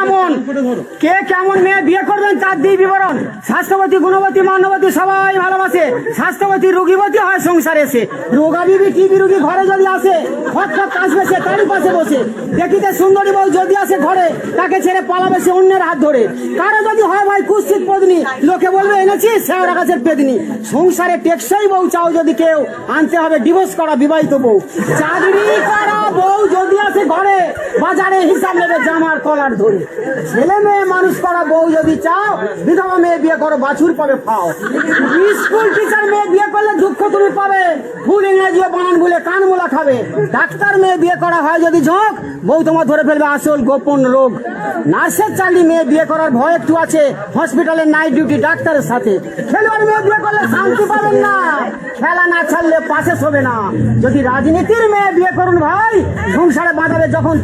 কেমন? কে কেমন মেয়ে বিয়ে করবেন তার দিয়ে বিবরণ। স্বাস্থ্যবতী, গুণবতী, মান্যবতী সবাই ভালোবাসে। স্বাস্থ্যবতী রোগীবতী হয় সংসারে এসে। রোগাবিবি টিবি রোগী ঘরে যদি আসে ফট কাশবে সে তারই পাশে বসে। দেখিতে সুন্দরী বউ যদি আসে ঘরে, তাকে ছেড়ে পালাবে সে অন্যের হাত ধরে। কারও যদি হয় ভাই কুস্তির পত্নী লোকে বলবে এনেছি শেওড়া গাছের পেদনি সংসারে টেকসই বউ চাও যদি কেউ, আনতে হবে ডিভোর্স করা বিবাহিত বউ। চাকরি করা বউ বাজারে হিসাব নেবে জামার কলার ধরে ছেলে মেয়ে, মানুষ করা বউ যদি চাও, বিধবা মেয়ে বিয়ে করো, বাছুর পাবে, পাও। স্কুল টিচার মেয়ে বিয়ে করলে দুঃখ তুমি পাবে। ফুল ইংরেজি বানান বলে কান মোলা খাবে। ডাক্তার মেয়ে বিয়ে করা হয় যদি ঝোঁক, বউ তোমার ধরে ফেলবে আসল গোপন রোগ। নার্সের চাকরি মেয়ে বিয়ে করার ভয় একটু আছে হসপিটালের নাইট ডিউটি ডাক্তারের সাথে। খেলোয়াড় মেয়ে বিয়ে করলে শান্তি পাবেন না। খেলা না ছাড়লে পাশে শোবে না। যদি রাজনীতির মেয়ে বিয়ে করুন ভাই, সংসারে বাঁধাবে যখন